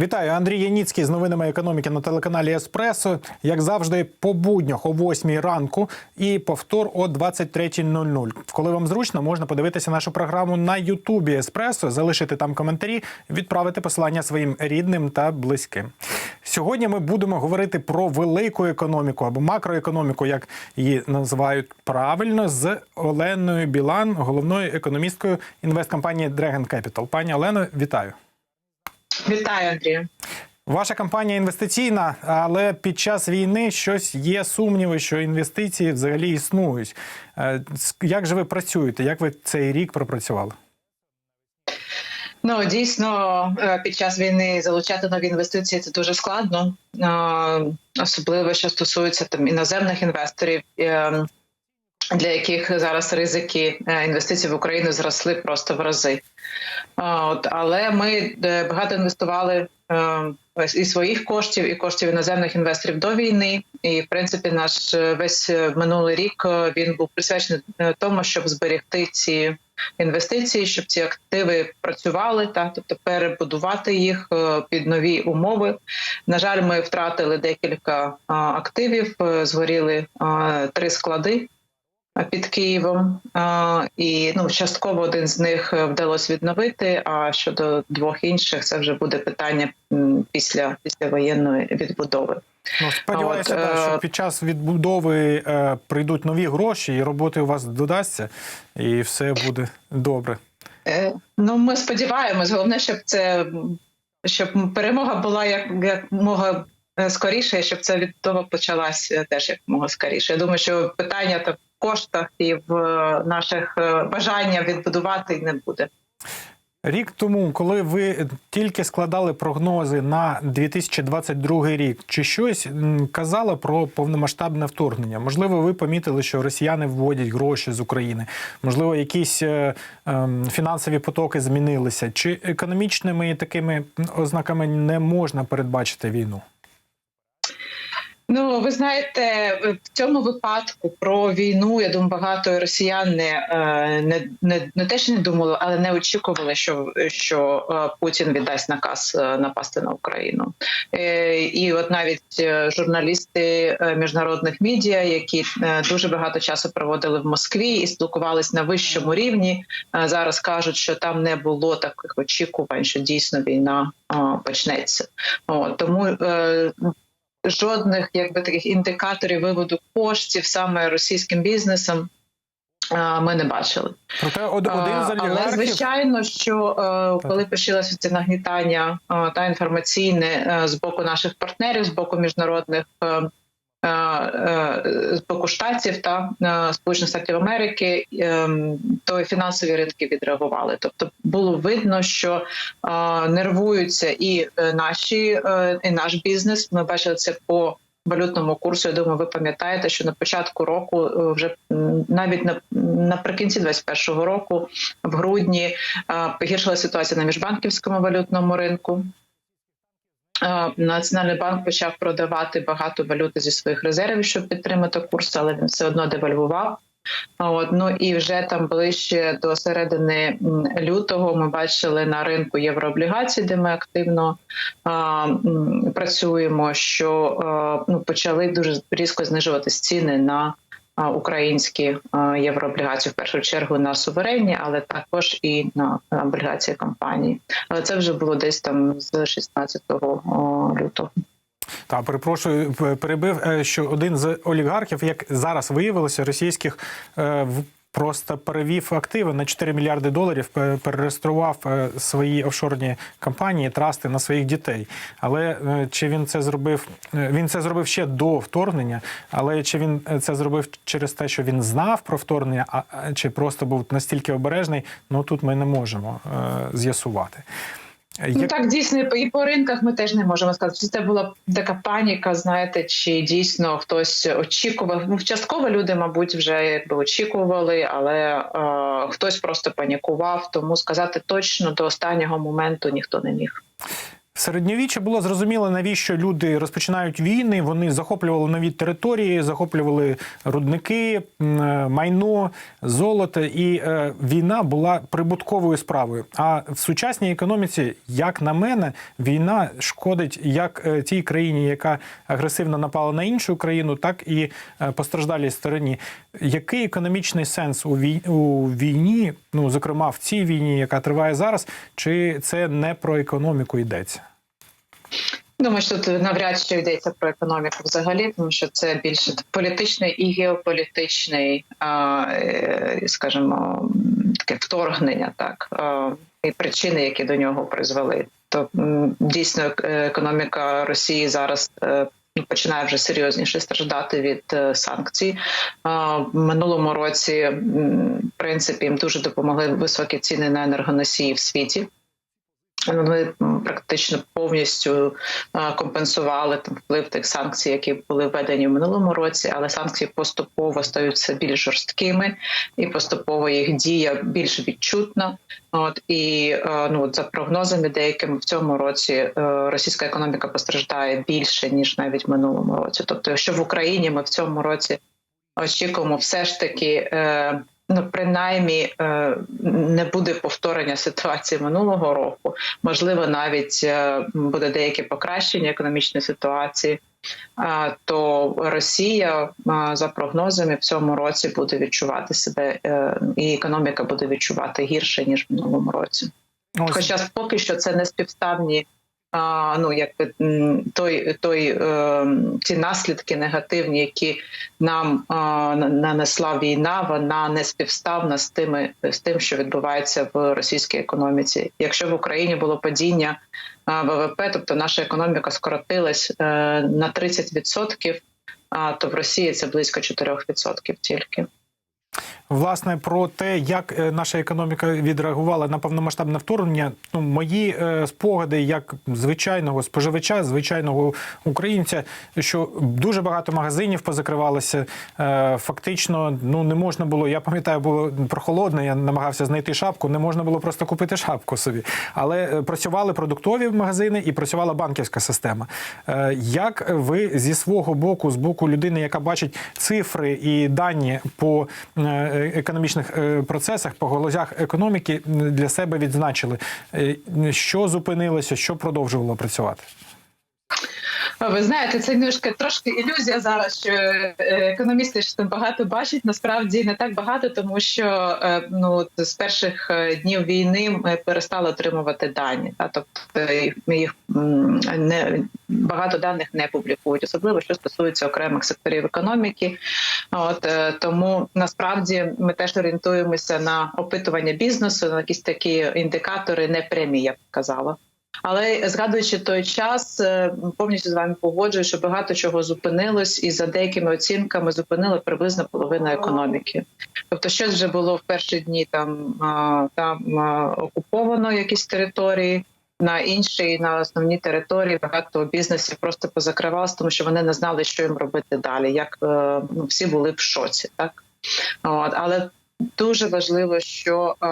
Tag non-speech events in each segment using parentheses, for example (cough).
Вітаю, Андрій Яніцький з новинами економіки на телеканалі Еспресо. Як завжди, по буднях о 8 ранку і повтор о 23.00. Коли вам зручно, можна подивитися нашу програму на Ютубі Еспресо, залишити там коментарі, відправити посилання своїм рідним та близьким. Сьогодні ми будемо говорити про велику економіку або макроекономіку, як її називають правильно, з Оленою Білан, головною економісткою інвесткомпанії Dragon Capital. Пані Олено, вітаю. Вітаю, Андрію. Ваша компанія інвестиційна, але під час війни щось є сумніви, що інвестиції взагалі існують. Е, Як же ви працюєте? Як ви цей рік пропрацювали? Ну дійсно, е, під час війни залучати нові інвестиції це дуже складно, Е, особливо що стосується там іноземних інвесторів. Для яких зараз ризики інвестицій в Україну зросли просто в рази. От, але ми е, багато інвестували е, і своїх коштів, і коштів іноземних інвесторів до війни. І в принципі, наш е, весь минулий рік він був присвячений тому, щоб зберегти ці інвестиції, щоб ці активи працювали, та тобто перебудувати їх під нові умови. На жаль, ми втратили декілька активів, згоріли три склади під Києвом, і ну частково один з них е, вдалося відновити. А щодо двох інших, це вже буде питання після післявоєнної відбудови. Ну, сподіваюся, От, так, е, що під час відбудови е, прийдуть нові гроші, і роботи у вас додасться, і все буде добре. Е, Ну, ми сподіваємось. Головне, щоб це щоб перемога була як якмога е, скоріше, і щоб ця відбудова почалася теж якмога скоріше. Я думаю, що питання та в коштах і в е, наших е, бажаннях відбудувати не буде. Рік тому, коли ви тільки складали прогнози на 2022 рік, чи щось казало про повномасштабне вторгнення? Можливо, ви помітили, що росіяни вводять гроші з України, можливо, якісь е, ем, фінансові потоки змінилися. Чи економічними такими ознаками не можна передбачити війну? Ну, ви знаєте, в цьому випадку про війну, я думаю, багато росіян не, не, не, не те, не думали, але не очікували, що, що е, Путін віддасть наказ е, напасти на Україну. Е, І от навіть журналісти міжнародних медіа, які дуже багато часу проводили в Москві і спілкувалися на вищому рівні, зараз кажуть, що там не було таких очікувань, що дійсно війна почнеться. От, тому жодних якби таких індикаторів виводу коштів саме російським бізнесом. Ми не бачили, Проте од- один з але звичайно, що е, коли почалося це нагнітання е, та інформаційне е, з боку наших партнерів, з боку міжнародних е, е, е, боку штатів та е, Сполучених Штатів Америки, то фінансові ринки відреагували. Тобто було видно, що нервуються і наші, і наш бізнес. Ми бачили це по. Валютному курсу, я думаю, ви пам'ятаєте, що на початку року, вже навіть на наприкінці 2021 року, в грудні, погіршила ситуація на міжбанківському валютному ринку. Е, Національний банк почав продавати багато валюти зі своїх резервів, щоб підтримати курс, але він все одно девальвував. От, ну і вже там ближче до середини лютого ми бачили на ринку єврооблігацій, де ми активно а, працюємо, що а, ну, почали дуже різко знижуватись ціни на українські єврооблігації, в першу чергу на суверенні, але також і на облігації компанії. Але це вже було десь там з 16 лютого. Та перепрошую, перебив, е, що один з олігархів, як зараз виявилося, російських е, в- просто перевів активи на 4 мільярди доларів, перереєстрував е, свої офшорні компанії, трасти на своїх дітей. Але е, чи він це зробив? е, Він це зробив ще до вторгнення, але чи він це зробив через те, що він знав про вторгнення, а чи просто був настільки обережний? Ну тут ми не можемо е, Ну так дійсно і по- і по ринках ми теж не можемо сказати. Чи це була така паніка? Знаєте, чи дійсно хтось очікував? Ну, частково люди, мабуть, вже якби очікували, але е, хтось просто панікував. Тому сказати точно до останнього моменту ніхто не міг. В середньовіччі було зрозуміло, навіщо люди розпочинають війни. Вони захоплювали нові території, захоплювали рудники, е, майно, золото. І е, війна була прибутковою справою. А в сучасній економіці, як на мене, війна шкодить як е, тій країні, яка агресивно напала на іншу країну, так і постраждалій стороні. Який економічний сенс у війні, ну зокрема в цій війні, яка триває зараз, чи це не про економіку йдеться? Думаю, що тут навряд чи йдеться про економіку взагалі, тому що це більше політичний і геополітичний, е, скажімо, таке вторгнення, так і причини, які до нього призвели. То дійсно ек- економіка Росії зараз. е, ну, Починає вже серйозніше страждати від е, санкцій. Минулому році, в принципі, їм дуже допомогли високі ціни на енергоносії в світі. Вони м, практично повністю е, компенсували там вплив тих санкцій, які були введені в минулому році, але санкції поступово стають все більш жорсткими, і поступово їх дія більш відчутна. От і е, ну за прогнозами, деякими в цьому році е, російська економіка постраждає більше ніж навіть в минулому році. Тобто, якщо в Україні ми в цьому році очікуємо, все ж таки. Е, Ну, принаймні е, не буде повторення ситуації минулого року. Можливо, навіть е, буде деяке покращення економічної ситуації. То Росія за прогнозами в цьому році буде відчувати себе, е, і економіка буде відчувати гірше ніж в минулому році. Ось. Хоча поки що це не співставні. Ну, якби той, той е, ті наслідки негативні, які нам нанесла війна, вона не співставна з тими з тим, що відбувається в російській економіці. Якщо в Україні було падіння ВВП, тобто наша економіка скоротилась е, на 30%, а то в Росії це близько 4% тільки. Власне, про те, як е, наша економіка відреагувала на повномасштабне вторгнення, ну мої е, спогади як звичайного споживача, звичайного українця, що дуже багато магазинів позакривалося. Е, фактично, ну не можна було. Я пам'ятаю, було прохолодно. Я намагався знайти шапку. Не можна було просто купити шапку собі. Але працювали продуктові магазини і працювала банківська система. Як ви зі свого боку, з боку людини, яка бачить цифри і дані по економічних е, процесах, по галузях економіки для себе відзначили, Е, що зупинилося, що продовжувало працювати? Ви знаєте, це немножко трошки ілюзія зараз, що е, економісти ж там багато бачать. Насправді не так багато, тому що е, ну з перших е, днів війни ми перестали отримувати дані. Та тобто їх- їх не багато даних не публікують, особливо що стосується окремих секторів економіки. От тому насправді ми теж орієнтуємося на опитування бізнесу, на якісь такі індикатори непрямі, я б казала. Але згадуючи той час, е, повністю з вами погоджую, що багато чого зупинилось, і за деякими оцінками зупинили приблизно половину економіки. Тобто, щось вже було в перші дні там, там окуповано якісь території. На інші на основні території багато бізнесів просто позакривалось, тому що вони не знали, що їм робити далі. Як е, ну, всі були в шоці, так от але дуже важливо, що е,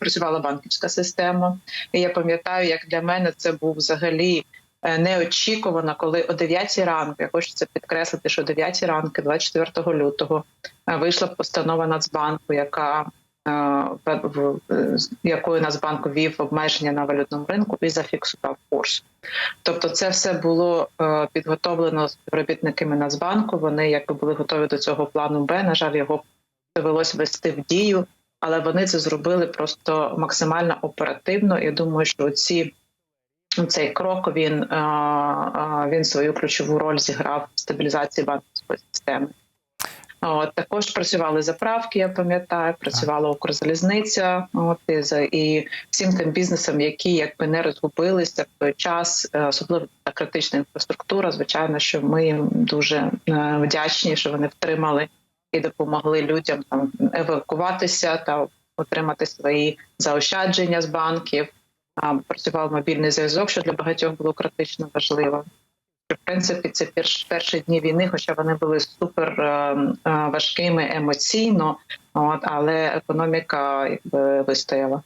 працювала банківська система. І я пам'ятаю, як для мене це був взагалі е, неочікувано, коли о 9 ранку, я хочу це підкреслити, що о 9 ранку, 24 лютого, е, вийшла постанова Нацбанку, яка е, в- якою Нацбанк ввів обмеження на валютному ринку і зафіксував курс. Тобто, це все було е, підготовлено співробітниками Нацбанку. Вони якби були готові до цього плану Б. На жаль, його довелося вести в дію, але вони це зробили просто максимально оперативно. Я думаю, що ці цей крок він, е, е, він свою ключову роль зіграв в стабілізації банківської системи. От, також працювали заправки, я пам'ятаю, працювала Укрзалізниця. От і за і всім тим бізнесам, які якби не розгубилися в той час, е, особливо та критична інфраструктура. Звичайно, що ми їм дуже вдячні, що вони втримали і допомогли людям там евакуватися та отримати свої заощадження з банків. Працював мобільний зв'язок, що для багатьох було критично важливо. В принципі, це перш, перші дні війни, хоча вони були супер е, е, важкими емоційно, от але економіка якби вистояла.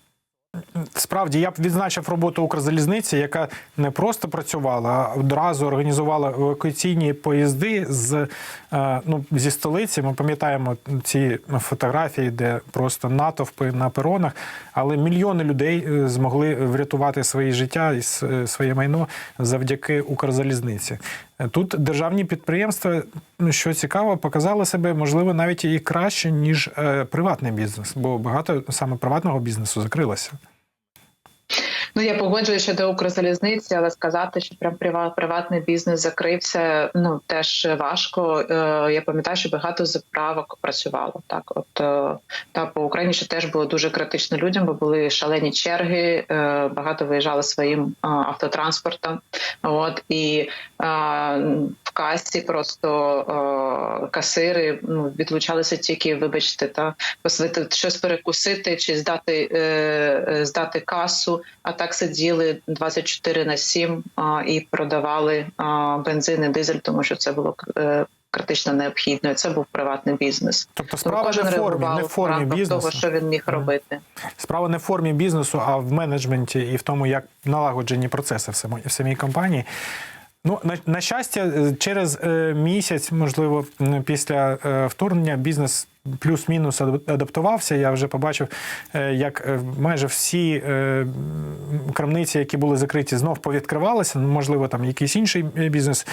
Справді я б відзначив роботу Укрзалізниці, яка не просто працювала, а одразу організувала евакуаційні поїзди з е, ну зі столиці. Ми пам'ятаємо ці фотографії, де просто натовпи на перонах, але мільйони людей е, змогли врятувати свої життя і своє майно завдяки Укрзалізниці. Е, Тут державні підприємства, ну, що цікаво, показали себе можливо навіть і краще ніж е, приватний бізнес, бо багато саме приватного бізнесу закрилося. Ну я погоджуюся щодо Укрзалізниці, але сказати, що прям приватний бізнес закрився, ну теж важко. Е, Я пам'ятаю, що багато заправок працювало. Так, от е, та по Україні ще теж було дуже критично людям, бо були шалені черги, е, багато виїжджали своїм автотранспортом. От і касі просто е, касири ну, відлучалися тільки, вибачте, та посвити щось перекусити чи здати, е, е, здати касу. А так сиділи 24 на 7 а, і продавали а, бензин і дизель, тому що це було е, критично необхідно. І Це був приватний бізнес. Тобто справа кожен не в формі, не в формі бізнесу. того, що він міг робити. Справа не в формі бізнесу, а в менеджменті і в тому, як налагоджені процеси в самій, в самій компанії. Ну, на, на щастя, е, через е, місяць, можливо, після е, вторгнення бізнес плюс-мінус адаптувався. Я вже побачив, е, як е, майже всі е, крамниці, які були закриті, знов повідкривалися. Можливо, там якийсь інший бізнес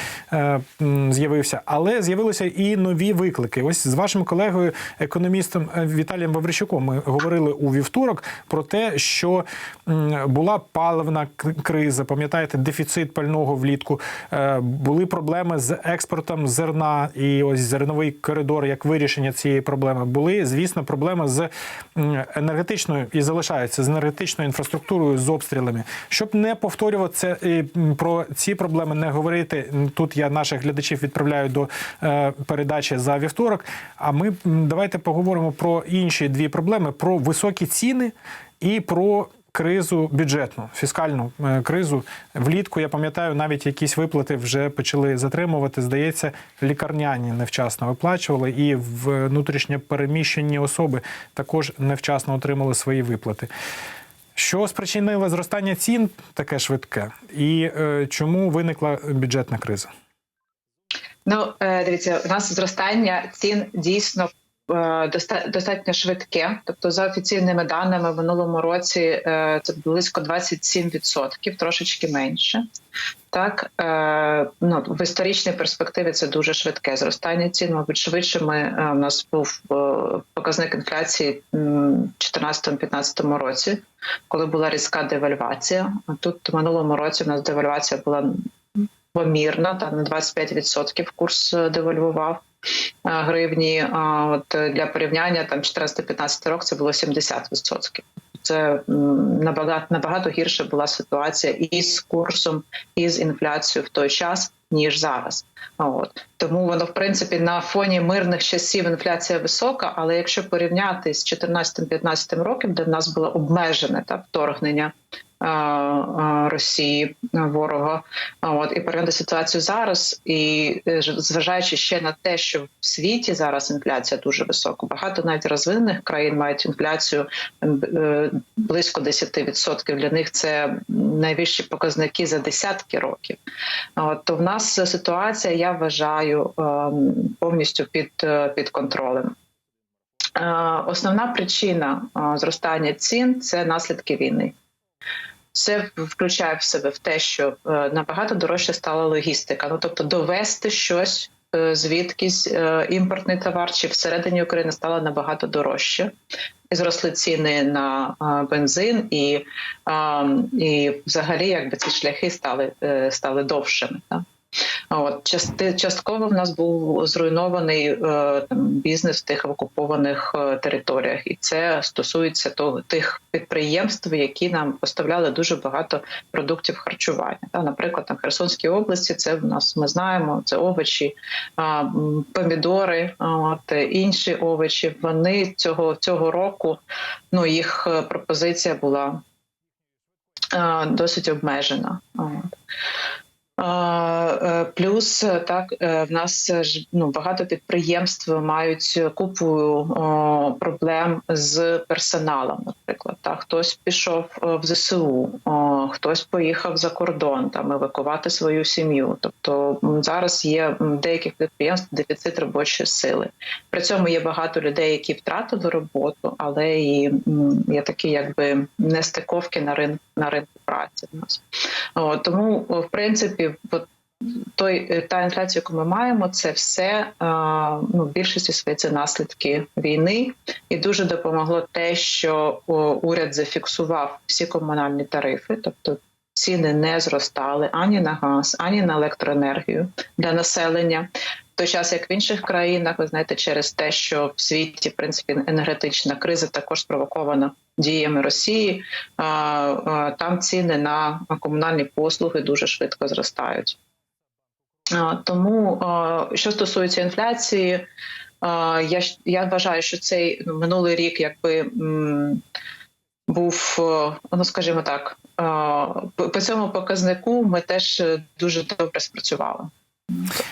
з'явився, але з'явилися і нові виклики. Ось з вашим колегою, економістом Віталієм Ваврищуком, ми говорили у вівторок про те, що була паливна криза. Пам'ятаєте, дефіцит пального влітку. Були проблеми з експортом зерна і ось зерновий коридор як вирішення цієї проблеми. Були, звісно, проблеми з енергетичною і залишаються з енергетичною інфраструктурою з обстрілами. Щоб не повторюватися і про ці проблеми, не говорити. Тут я наших глядачів відправляю до е, передачі за вівторок. А ми давайте поговоримо про інші дві проблеми: про високі ціни і про. Кризу бюджетну, фіскальну е, кризу влітку. Я пам'ятаю, навіть якісь виплати вже почали затримувати. Здається, лікарняні невчасно виплачували, і внутрішньо переміщені особи також невчасно отримали свої виплати. Що спричинило зростання цін таке швидке, і е, чому виникла бюджетна криза? Ну, е, дивіться, у нас зростання цін дійсно достатньо швидке. Тобто, за офіційними даними, в минулому році е, це близько 27%, трошечки менше. Так, е, ну в історичній перспективі це дуже швидке зростання цін. Мабуть, швидше ми е, у нас був е, показник інфляції в 2014-2015 році, коли була різка девальвація. А тут в минулому році у нас девальвація була помірна, там на 25% курс е, девальвував е, гривні. А от е, для порівняння там 14-15 років це було 70%. Це набагато набагато гірша була ситуація і з курсом, і з інфляцією в той час. Ніж зараз, от тому воно в принципі на фоні мирних часів інфляція висока. Але якщо порівняти з 14-15 роком, де в нас було обмежене та вторгнення е, е, Росії е, ворога, от і порівняти ситуацію зараз, і зважаючи ще на те, що в світі зараз інфляція дуже висока, багато навіть розвинених країн мають інфляцію близько 10%. Для них це найвищі показники за десятки років. От то в нас ситуація, я вважаю, ем, повністю під, е, під контролем. Е, Основна причина е, зростання цін це наслідки війни. Це включає в себе в те, що набагато дорожче стала логістика. Ну тобто довести щось звідкись імпортний товар чи всередині України стало набагато дорожче. І зросли ціни на бензин, і, е, і взагалі, якби ці шляхи стали, стали довшими. Так? От части, частково в нас був зруйнований е, там бізнес в тих окупованих е, територіях, і це стосується того тих підприємств, які нам поставляли дуже багато продуктів харчування. Та, наприклад, там Херсонській області це в нас ми знаємо. Це овочі, м, помідори, от інші овочі. Вони цього цього року ну їх е, пропозиція була е, досить обмежена. Е, Плюс е, так е, в нас ж ну багато підприємств мають купу проблем з персоналом. Наприклад, так хтось пішов в ЗСУ, хтось поїхав за кордон там евакувати свою сім'ю. Тобто зараз є деяких підприємств дефіцит робочої сили. При цьому є багато людей, які втратили роботу, але і є такі, якби нестиковки на ринку на ринку праці. В нас О, тому, в принципі, от той е, та інфляція, яку ми маємо, це все ну, в більшості своїй це наслідки війни, і дуже допомогло те, що уряд зафіксував всі комунальні тарифи, тобто. Ціни не зростали ані на газ, ані на електроенергію для населення. В той час, як в інших країнах, ви знаєте, через те, що в світі в принципі енергетична криза також спровокована діями Росії, там ціни на комунальні послуги дуже швидко зростають. Тому, що стосується інфляції, я я вважаю, що цей ну, минулий рік, якби був, е, ну скажімо так, по цьому показнику ми теж е, дуже добре спрацювали.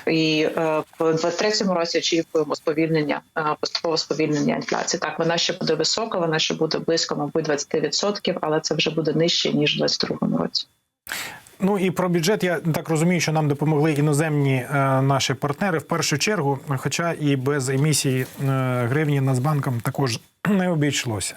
І е, в 23-му році очікуємо сповільнення, поступове сповільнення інфляції. Так, вона ще буде висока, вона ще буде близько, мабуть, 20%, але це вже буде нижче ніж в 22-му році. Ну і про бюджет я так розумію, що нам допомогли іноземні е, наші партнери в першу чергу, хоча і без емісії е, гривні Нацбанком також (clears throat) не обійшлося.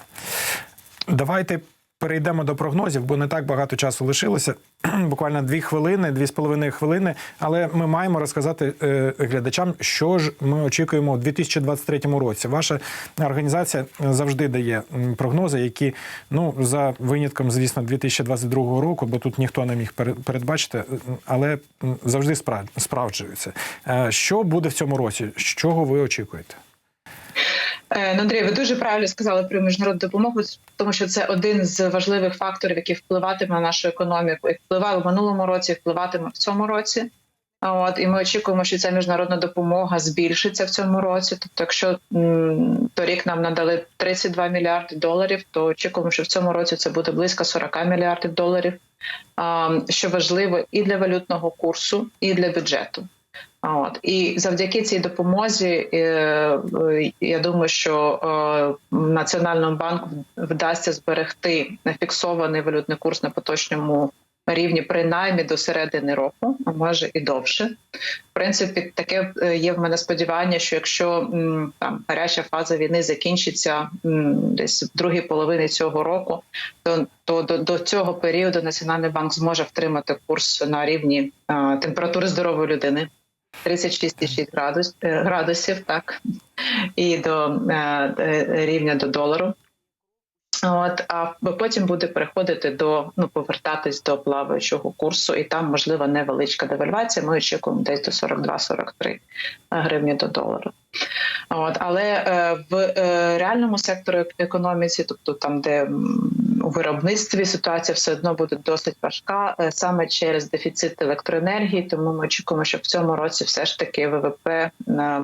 Давайте перейдемо до прогнозів, бо не так багато часу лишилося. (clears throat) Буквально дві хвилини, дві з половиною хвилини. Але ми маємо розказати е, глядачам, що ж ми очікуємо у 2023 році. Ваша організація завжди дає прогнози, які ну за винятком, звісно, 2022 року, бо тут ніхто не міг пере- передбачити, але завжди справ- справджуються. Е, Що буде в цьому році? З чого ви очікуєте? Е, ну, Андрій, ви дуже правильно сказали про міжнародну допомогу, тому що це один з важливих факторів, який впливатиме на нашу економіку. І впливав у минулому році, і впливатиме в цьому році. От і ми очікуємо, що ця міжнародна допомога збільшиться в цьому році. Тобто, якщо торік нам надали 32 мільярди доларів, то очікуємо, що в цьому році це буде близько 40 мільярдів доларів. Що важливо і для валютного курсу, і для бюджету. От і завдяки цій допомозі, е, я думаю, що е, Національному банку вдасться зберегти фіксований валютний курс на поточному рівні, принаймні до середини року, а може і довше. В принципі, таке е, є в мене сподівання, що якщо там гаряча фаза війни закінчиться десь в другій половині цього року, то, то до, до цього періоду Національний банк зможе втримати курс на рівні температури здорової людини. 36,6 градус, е, градусів, так, і до е, е, рівня до долару. От, а потім буде переходити до ну повертатись до плаваючого курсу, і там можлива невеличка девальвація. Ми очікуємо десь до 42-43 гривні до долару. От, але е, в е, реальному секторі економіці, тобто там, де у виробництві ситуація все одно буде досить важка, е, саме через дефіцит електроенергії. Тому ми очікуємо, що в цьому році все ж таки ВВП е,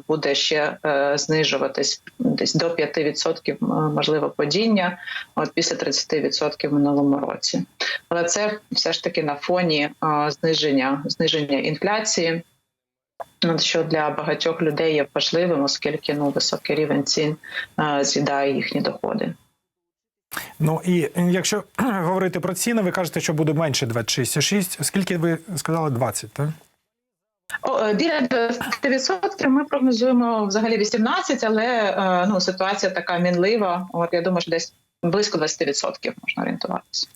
буде ще е, знижуватись десь до 5%, м, можливо, падіння, от після 30% в минулому році. Але це все ж таки на фоні зниження зниження інфляції. Що для багатьох людей є важливим, оскільки ну високий рівень цін з'їдає їхні доходи. Ну і якщо говорити про ціни, ви кажете, що буде менше 26,6. Скільки ви сказали 20, так? Е, біля 20% ми прогнозуємо взагалі 18%, але е, ну ситуація така мінлива. От я думаю, що десь близько 20% можна орієнтуватися.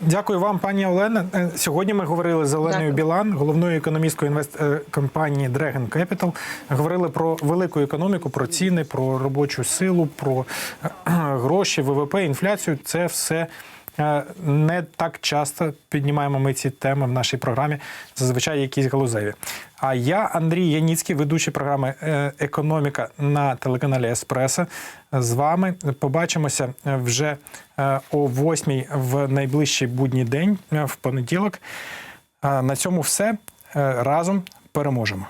Дякую вам, пані Олена. Е, Сьогодні ми говорили з Оленою Дякую. Білан, головною економісткою інвест е, компанії Dragon Capital. Говорили про велику економіку, про ціни, про робочу силу, про е, гроші, ВВП, інфляцію. Це все. Е, Не так часто піднімаємо ми ці теми в нашій програмі, зазвичай якісь галузеві. А я, Андрій Яніцький, ведучий програми е, Економіка на телеканалі Еспресо. З вами побачимося вже е, о 8 в найближчий будній день в понеділок. На цьому все. Разом переможемо.